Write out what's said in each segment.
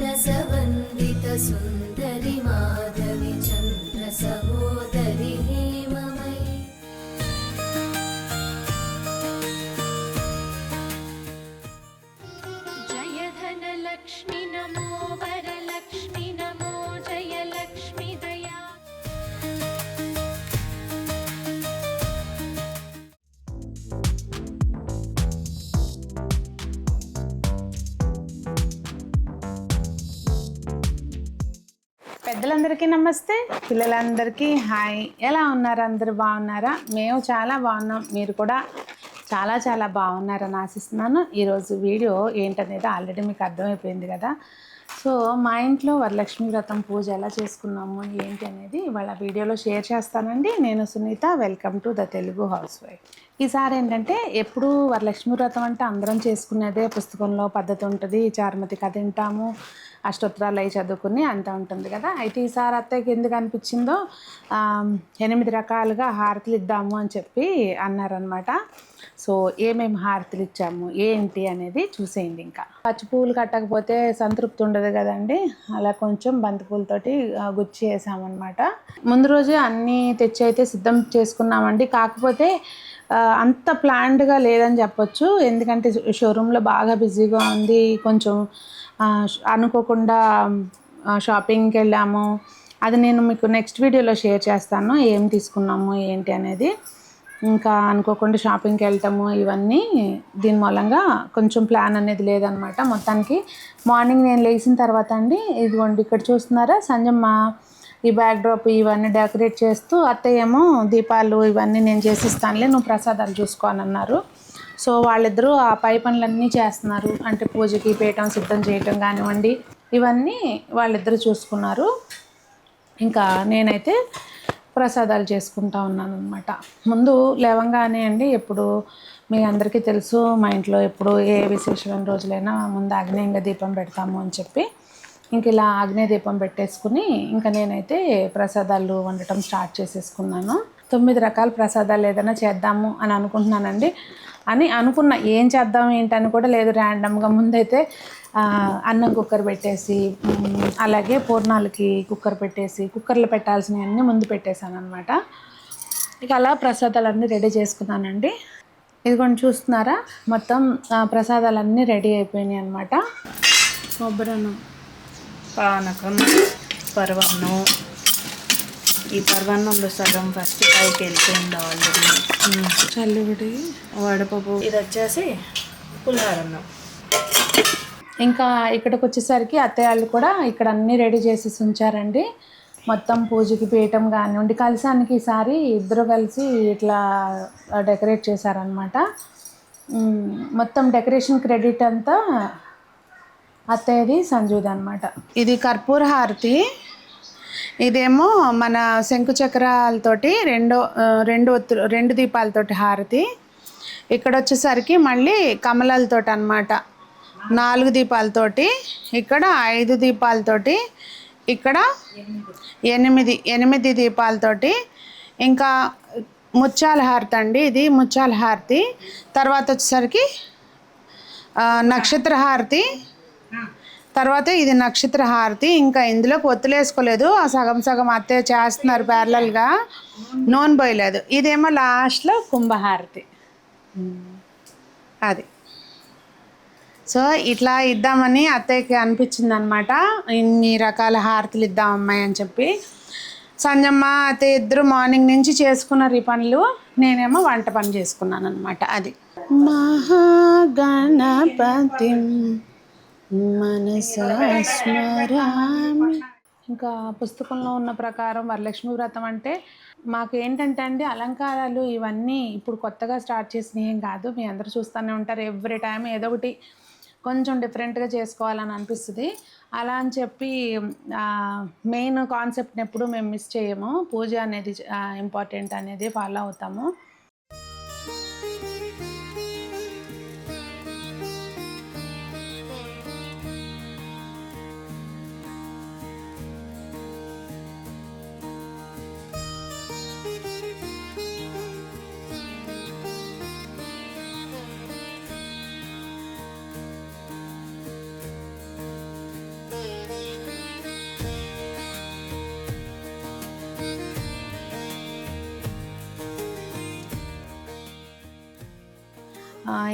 मनसवन्दितसुन्दरि माधवि चन्द्र सहोदरि పెద్దలందరికీ నమస్తే. పిల్లలందరికీ హాయ్. ఎలా ఉన్నారు? అందరు బాగున్నారా? మేము చాలా బాగున్నాం. మీరు కూడా చాలా చాలా బాగున్నారని ఆశిస్తున్నాను. ఈరోజు వీడియో ఏంటనేది ఆల్రెడీ మీకు అర్థమైపోయింది కదా. సో మా ఇంట్లో వరలక్ష్మి వ్రతం పూజ ఎలా చేసుకున్నాము ఏంటి అనేది ఇవాళ వీడియోలో షేర్ చేస్తానండి. నేను Sunitha. Welcome to the Telugu housewife ఈసారి ఏంటంటే ఎప్పుడు వరలక్ష్మి వ్రతం అంటే అందరం చేసుకునేదే పుస్తకంలో పద్ధతి ఉంటుంది. చారుమతి కథ వింటాము. అష్టోత్తరాలు అవి చదువుకుని అంతా ఉంటుంది కదా. అయితే ఈసారి అత్తయ్యకి ఎందుకు అనిపించిందో ఎనిమిది రకాలుగా హారతులు ఇద్దాము అని చెప్పి అన్నారనమాట సో ఏమేమి హారతులు ఇచ్చాము ఏంటి అనేది చూసేయండి ఇంకా. పచ్చి పువ్వులు కట్టకపోతే సంతృప్తి ఉండదు కదండి. అలా కొంచెం బంతిపూలతోటి గుచ్చి వేసామన్నమాట. ముందు రోజే అన్నీ తెచ్చి అయితే సిద్ధం చేసుకున్నామండి. కాకపోతే అంత ప్లాన్డ్గా లేదని చెప్పొచ్చు. ఎందుకంటే షోరూంలో బాగా బిజీగా ఉంది. కొంచెం అనుకోకుండా షాపింగ్కి వెళ్ళాము. అది నేను మీకు నెక్స్ట్ వీడియోలో షేర్ చేస్తాను. ఏం తీసుకున్నాము ఏంటి అనేది. ఇంకా అనుకోకుండా షాపింగ్కి వెళ్ళటము ఇవన్నీ దీని మూలంగా కొంచెం ప్లాన్ అనేది లేదనమాట మొత్తానికి. మార్నింగ్ నేను లేచిన తర్వాత అండి ఇదిగోండి ఇక్కడ చూస్తున్నారా సంజమ్మ ఈ బ్యాక్డ్రాప్ ఇవన్నీ డెకరేట్ చేస్తూ అత్తయ్యేమో దీపాలు ఇవన్నీ నేను చేసిస్తానులే నువ్వు ప్రసాదాలు చూసుకోనన్నారు సో వాళ్ళిద్దరూ ఆ పై పనులన్నీ చేస్తున్నారు. అంటే పూజకి పీఠం సిద్ధం చేయటం కానివ్వండి ఇవన్నీ వాళ్ళిద్దరూ చూసుకున్నారు. ఇంకా నేనైతే ప్రసాదాలు చేసుకుంటా ఉన్నాను అనమాట ముందు లేవంగానే అండి ఎప్పుడు మీ అందరికీ తెలుసు మా ఇంట్లో ఎప్పుడు ఏ విశేషమైన రోజులైనా ముందు ఆగ్నేయంగా దీపం పెడతాము అని చెప్పి ఇంక ఇలా ఆగ్నేయ దీపం పెట్టేసుకుని ఇంకా నేనైతే ప్రసాదాలు వండటం స్టార్ట్ చేసేసుకున్నాను. తొమ్మిది రకాల ప్రసాదాలు ఏదైనా చేద్దాము అని అనుకుంటున్నానండి. అని అనుకున్న ఏం చేద్దాం ఏంటని కూడా లేదు ర్యాండమ్గా ముందైతే అన్నం కుక్కర్ పెట్టేసి అలాగే పూర్ణాలకి కుక్కర్ పెట్టేసి కుక్కర్లో పెట్టాల్సినవన్నీ ముందు పెట్టేశాను అనమాట ఇక అలా ప్రసాదాలన్నీ రెడీ చేసుకున్నానండి. ఇదిగోండి చూస్తున్నారా? మొత్తం ప్రసాదాలన్నీ రెడీ అయిపోయినాయి అనమాట కొబ్బరన్నం పానకం పర్వన్నం ఈ పరవన్నంలో సగం ఫస్ట్ పైకి వెళ్ళిపోయింది ఆల్రెడీ చల్లువిడి వడపప్పు. ఇది వచ్చేసి పులిహోరన్నం ఇంకా ఇక్కడికి వచ్చేసరికి అత్తయ్య వాళ్ళు కూడా ఇక్కడ అన్నీ రెడీ చేసి ఉంచారండి. మొత్తం పూజకి పీయటం కానివ్వండి కలసానికి ఈసారి ఇద్దరు కలిసి ఇట్లా డెకరేట్ చేశారనమాట మొత్తం డెకరేషన్ క్రెడిట్ అంతా అత్తయ్యది సంజుది అనమాట ఇది కర్పూర హారతి. ఇదేమో మన శంకు చక్రాలతోటి రెండో రెండు ఒత్తు రెండు దీపాలతోటి హారతి. ఇక్కడ వచ్చేసరికి మళ్ళీ కమలాలతోటి అన్నమాట. నాలుగు దీపాలతోటి ఇక్కడ ఐదు దీపాలతోటి ఇక్కడ ఎనిమిది ఎనిమిది దీపాలతోటి. ఇంకా ముత్యాల హారతి అండి ఇది ముత్యాల హారతి. తర్వాత వచ్చేసరికి నక్షత్ర హారతి. తర్వాత ఇది నక్షత్ర హారతి. ఇంకా ఇందులో పొత్తులు వేసుకోలేదు ఆ సగం సగం అత్తయ్య చేస్తున్నారు ప్యారలల్గా నూనె పోయలేదు. ఇదేమో లాస్ట్లో కుంభహారతి. అది. సో ఇట్లా ఇద్దామని అత్తయ్యకి అనిపించింది అనమాట ఇన్ని రకాల హారతులు ఇద్దాం అమ్మాయి అని చెప్పి. సంజమ్మ అత్తయ్య ఇద్దరు మార్నింగ్ నుంచి చేసుకున్నారు ఈ పనులు. నేనేమో వంట పని చేసుకున్నాను అనమాట అది. మహాగణపతి. మనసా ఇంకా పుస్తకంలో ఉన్న ప్రకారం వరలక్ష్మి వ్రతం అంటే మాకు ఏంటంటే అండి అలంకారాలు ఇవన్నీ ఇప్పుడు కొత్తగా స్టార్ట్ చేసినవి ఏం కాదు. మీ అందరూ చూస్తూనే ఉంటారు. ఎవ్రీ టైం ఏదో ఒకటి కొంచెం డిఫరెంట్గా చేసుకోవాలని అనిపిస్తుంది. అలా అని చెప్పి మెయిన్ కాన్సెప్ట్ని ఎప్పుడు మేము మిస్ చేయము. పూజ అనేది ఇంపార్టెంట్ అనేది ఫాలో అవుతాము.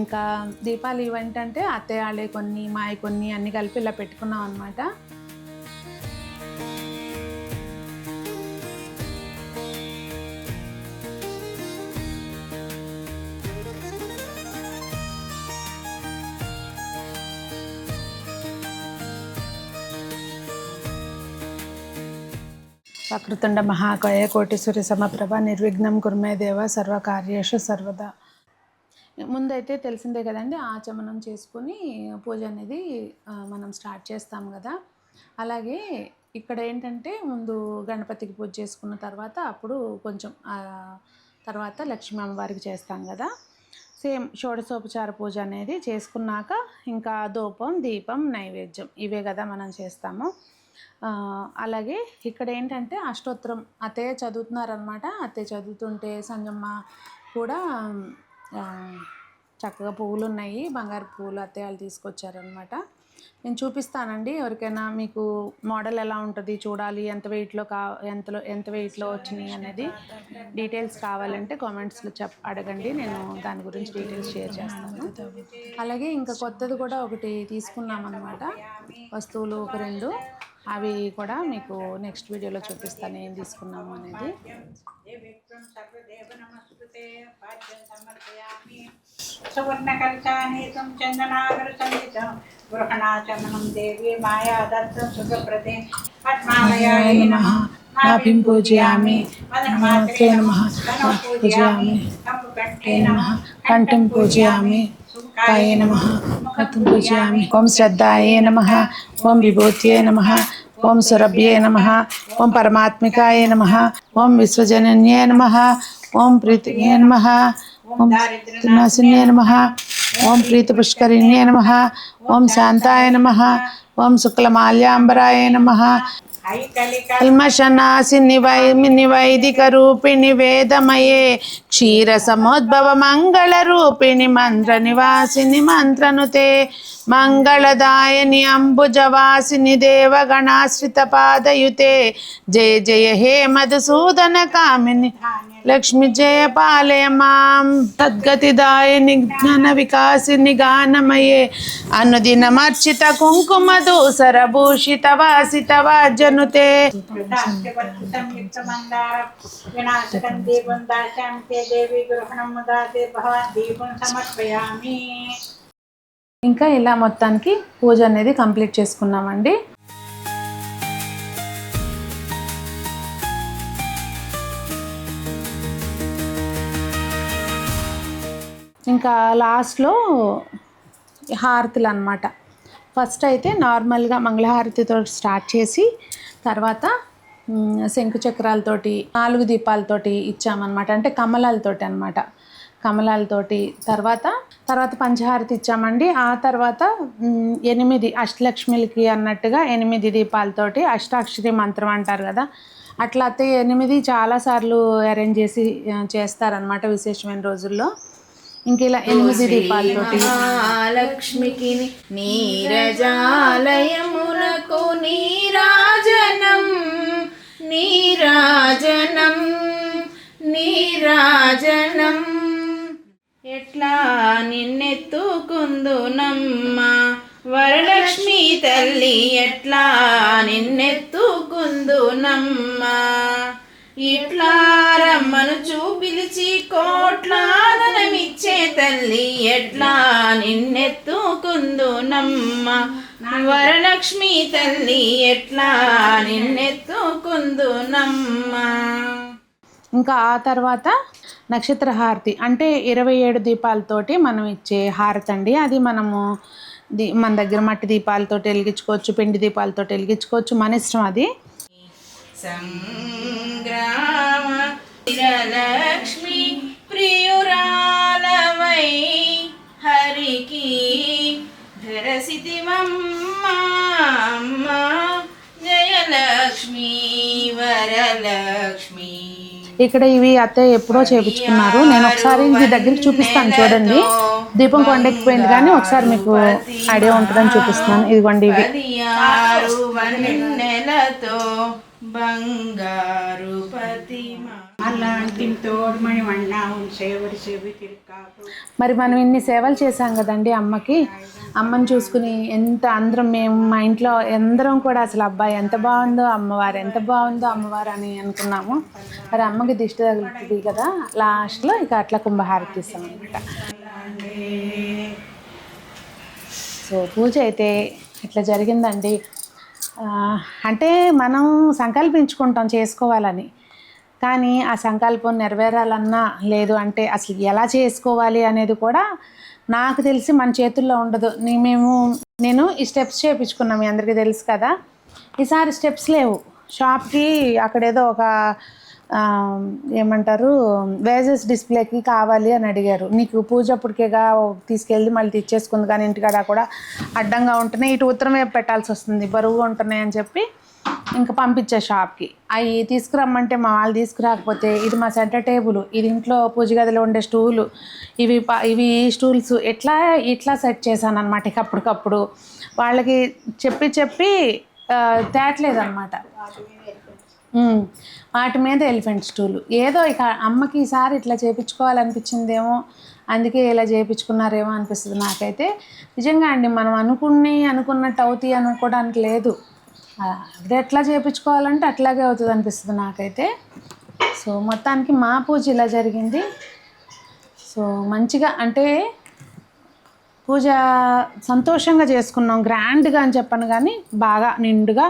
ఇంకా దీపాలు ఈవెంట్ అంటే అత్తయ్య వాళ్ళే కొన్ని మాయ కొన్ని అన్ని కలిపి ఇలా పెట్టుకున్నాం అనమాట వక్రతుండ మహాకాయ కోటి సూర్య సమప్రభ నిర్విఘ్నం కుర్మే దేవ సర్వకార్యేషు సర్వదా. ముందైతే తెలిసిందే కదండి ఆచమనం చేసుకుని పూజ అనేది మనం స్టార్ట్ చేస్తాం కదా. అలాగే ఇక్కడ ఏంటంటే ముందు గణపతికి పూజ చేసుకున్న తర్వాత అప్పుడు కొంచెం తర్వాత లక్ష్మీ అమ్మవారికి చేస్తాం కదా. సేమ్ షోడశోపచార పూజ అనేది చేసుకున్నాక ఇంకా ధూపం దీపం నైవేద్యం ఇవే కదా మనం చేస్తాము. అలాగే ఇక్కడ ఏంటంటే అష్టోత్తరం అత్తయ్య చదువుతున్నారనమాట అత్తయ్య చదువుతుంటే సంజమ్మ కూడా చక్కగా పువ్వులు ఉన్నాయి బంగారు పువ్వులు అత్తయ్య వాళ్ళు తీసుకొచ్చారనమాట నేను చూపిస్తానండి. ఎవరికైనా మీకు మోడల్ ఎలా ఉంటుంది చూడాలి ఎంత వెయిట్లో కా ఎంతలో ఎంత వెయిట్లో వచ్చినాయి అనేది డీటెయిల్స్ కావాలంటే కామెంట్స్లో చెప్ అడగండి. నేను దాని గురించి డీటెయిల్స్ షేర్ చేస్తాను. అలాగే ఇంకా కొత్తది కూడా ఒకటి తీసుకున్నాం అనమాట వస్తువులు ఒక రెండు. అవి కూడా మీకు నెక్స్ట్ వీడియోలో చూపిస్తాను ఏం తీసుకున్నాము అనేది. సువర్ణకల్చానీతం చందనాగరసంహితం గృహణాచమనం దేవి మాయా దత్తం సుఖప్రదే పద్మాలయాయ నమః. నాభిం పూజయామి నమః. పూజయామి కంఠం పూజయామి. ओम नमः। कथं ओं ॐ नम नमः। ॐ नम। ओं ॐ सुरभ्ये नमः। ॐ नम नमः। ॐ विश्वजनन्ये ओं ॐ प्रीतिये नम। ओं नासिन्ये नम। ओं प्रीतपुष्करिण्ये नम। ओं शान्ताय नम। కల్మషనాశిని వై నివైదిక రూపిణి వేదమయే క్షీర సమోద్భవ మంగళ రూపిణి మంత్ర నివాసిని మంత్రనుతే. మంగళదాయని అంబుజవాసిని దేవగణాశ్రిత పాదయుతే జయ జయ హే మధుసూదన కామిని లక్ష్మి జయ పాలయ మాం. సద్గతిదాయని జ్ఞాన వికాసిని గానమయే. అనుదినమర్చిత కుంకుమ దూసర భూషిత వాసిత వాజనుతే. దీపం దాశామి దేవి గృహణం దాతే భవన్ దీపం సమర్పయామి. ఇంకా ఇలా మొత్తానికి పూజ అనేది కంప్లీట్ చేసుకున్నామండి. ఇంకా లాస్ట్లో హారతులు అనమాట ఫస్ట్ అయితే నార్మల్గా మంగళహారతితో స్టార్ట్ చేసి తర్వాత మ్, శంకు చక్రాలతోటి నాలుగు దీపాలతోటి ఇచ్చామన్నమాట. అంటే కమలాలతోటి అనమాట కమలాలతోటి తర్వాత తర్వాత పంచహారతి ఇచ్చామండి ఆ తర్వాత ఎనిమిది అష్టలక్ష్మిలకి అన్నట్టుగా ఎనిమిది దీపాలతోటి అష్టాక్షరి మంత్రం అంటారు కదా. అట్లా అయితే ఎనిమిది చాలాసార్లు అరేంజ్ చేసి చేస్తారనమాట విశేషమైన రోజుల్లో. ఇంక ఇలా ఎనిమిది దీపాలతోటి. నీరజాలయమునకు నీరాజనం నీరాజనం నీరాజనం. ఎట్లా నిన్నెత్తుకుందునమ్మ? వరలక్ష్మి తల్లి ఎట్లా నిన్నెత్తుకుందునమ్మ? ఇట్లా రమ్మను చూపిలిచి కోట్లాదనమిచ్చే తల్లి ఎట్లా నిన్నెత్తుకుందునమ్మ? వరలక్ష్మి తల్లి ఎట్లా నిన్నెత్తుకుందునమ్మ? ఇంకా ఆ తర్వాత నక్షత్ర హారతి. అంటే ఇరవై ఏడు దీపాలతోటి మనం ఇచ్చే హారతి అండి. అది మనము దీ మన దగ్గర మట్టి దీపాలతో వెలిగించుకోవచ్చు పిండి దీపాలతో వెలిగించుకోవచ్చు. మన ఇష్టం అది. సంగ్రామ లక్ష్మి ప్రియురాలవై హరికి ధరసితివమ్మ జయలక్ష్మి వరలక్ష్మి. ఇక్కడ ఇవి అత్తయ్య ఎప్పుడో చేపించుకున్నారు. నేను ఒకసారి ఇది దగ్గరికి చూపిస్తాను చూడండి. దీపం కొండెక్కిపోయింది కానీ ఒకసారి మీకు ఐడియా ఉంటుందని చూపిస్తున్నాను. ఇదిగోండి ఇవి. బంగారు మరి మనం ఇన్ని సేవలు చేశాం కదండి అమ్మకి. అమ్మని చూసుకుని ఎంత అందరం మేము మా ఇంట్లో అందరం కూడా అసలు అబ్బాయి ఎంత బాగుందో అమ్మవారు ఎంత బాగుందో అమ్మవారు అని అనుకున్నాము. మరి అమ్మకి దిష్టి తగులుతుంది కదా లాస్ట్లో ఇక అట్లా కుంభహారతి ఇస్తాం అనమాట సో పూజ అయితే ఇట్లా జరిగిందండి. అంటే మనం సంకల్పించుకుంటాం చేసుకోవాలని. కానీ ఆ సంకల్పం నెరవేరాలన్నా లేదు అంటే అసలు ఎలా చేసుకోవాలి అనేది కూడా నాకు తెలిసి మన చేతుల్లో ఉండదు. నీ- మేము నేను ఈ స్టెప్స్ చేయించుకున్నాం మీ అందరికీ తెలుసు కదా. ఈసారి స్టెప్స్ లేవు. షాప్కి అక్కడేదో ఒక ఏమంటారు వేజెస్ డిస్ప్లేకి కావాలి అని అడిగారు. నీకు పూజ అప్పటికేగా తీసుకెళ్ళి మళ్ళీ తెచ్చేసుకుంది కానీ ఇంటికాడ కూడా అడ్డంగా ఉంటున్నాయి. ఇటు ఉత్తరం వైపు పెట్టాల్సి వస్తుంది. బరువుగా ఉంటున్నాయి అని చెప్పి ఇంకా పంపించే షాప్కి. అవి తీసుకురమ్మంటే మా వాళ్ళు తీసుకురాకపోతే ఇది మా సెంటర్ టేబుల్ ఇది ఇంట్లో పూజ గదిలో ఉండే స్టూలు ఇవి ఇవి స్టూల్స్ ఎట్లా ఇట్లా సెట్ చేశాను అనమాట ఇక అప్పటికప్పుడు. వాళ్ళకి చెప్పి చెప్పి తేట్లేదు అనమాట వాటి మీద ఎలిఫెంట్ స్టూలు. ఏదో ఇక అమ్మకి ఈసారి ఇట్లా చేయించుకోవాలనిపించిందేమో అందుకే ఇలా చేయించుకున్నారేమో అనిపిస్తుంది నాకైతే. నిజంగా అండి మనం అనుకుని అనుకున్నట్టు అవుతాయి అనుకోవడానికి లేదు. అది ఎట్లా చేయించుకోవాలంటే అట్లాగే అవుతుంది అనిపిస్తుంది నాకైతే. సో మొత్తానికి మా పూజ ఇలా జరిగింది. సో మంచిగా అంటే పూజ సంతోషంగా చేసుకున్నాం. గ్రాండ్గా అని చెప్పను కానీ బాగా నిండుగా.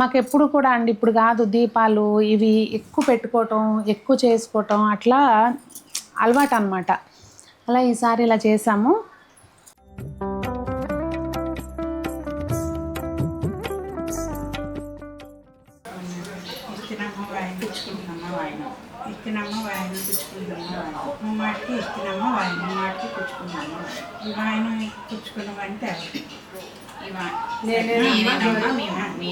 మాకు ఎప్పుడు కూడా అండి ఇప్పుడు కాదు దీపాలు ఇవి ఎక్కువ పెట్టుకోవటం ఎక్కువ చేసుకోవటం అట్లా అలవాటు అనమాట అలా ఈసారి ఇలా చేసాము. ఇస్తున్నమ్మ వాయిన పుచ్చుకుంటున్న వాయిన ముమ్మాటికి ఇస్తున్నమ్మ వాయిన ముమ్మాటికి పుచ్చుకున్నాము ఈ వాయిన పుచ్చుకున్నామంటే నేనేనమ్మా మీ మీ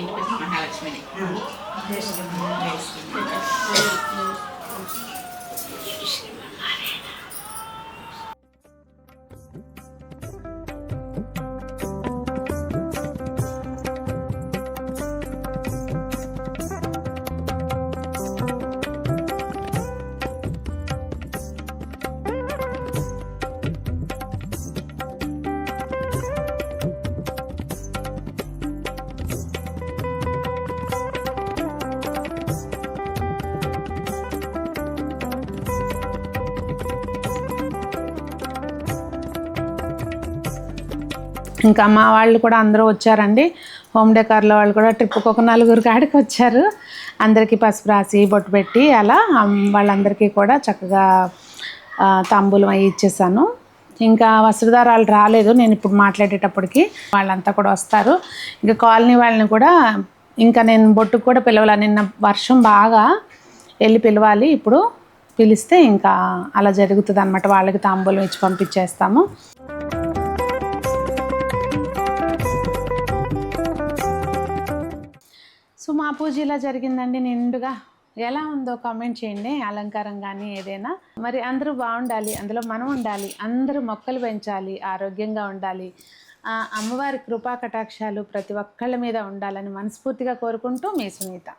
ఇంకా మా వాళ్ళు కూడా అందరూ వచ్చారండి. హోమ్ డెకార్లో వాళ్ళు కూడా ట్రిప్కి ఒక నలుగురు కాడికి వచ్చారు. అందరికీ పసుపు రాసి బొట్టు పెట్టి అలా వాళ్ళందరికీ కూడా చక్కగా తాంబూలం అవి ఇచ్చేసాను. ఇంకా వస్త్రధారాలు రాలేదు నేను ఇప్పుడు మాట్లాడేటప్పటికి వాళ్ళంతా కూడా వస్తారు. ఇంకా కాలనీ వాళ్ళని కూడా ఇంకా నేను బొట్టుకు కూడా పిలవాలి నిన్న వర్షం బాగా వెళ్ళి పిలవాలి ఇప్పుడు పిలిస్తే ఇంకా అలా జరుగుతుంది అనమాట వాళ్ళకి తాంబూలం ఇచ్చి పంపించేస్తాము. సో మా పూజ ఇలా జరిగిందండి నిండుగా. ఎలా ఉందో కామెంట్ చేయండి. అలంకారం కానీ ఏదైనా. మరి అందరూ బాగుండాలి. అందులో మనం ఉండాలి. అందరూ మొక్కలు పెంచాలి. ఆరోగ్యంగా ఉండాలి. అమ్మవారి కృపా కటాక్షాలు ప్రతి ఒక్కళ్ళ మీద ఉండాలని మనస్ఫూర్తిగా కోరుకుంటూ మీ సునీత.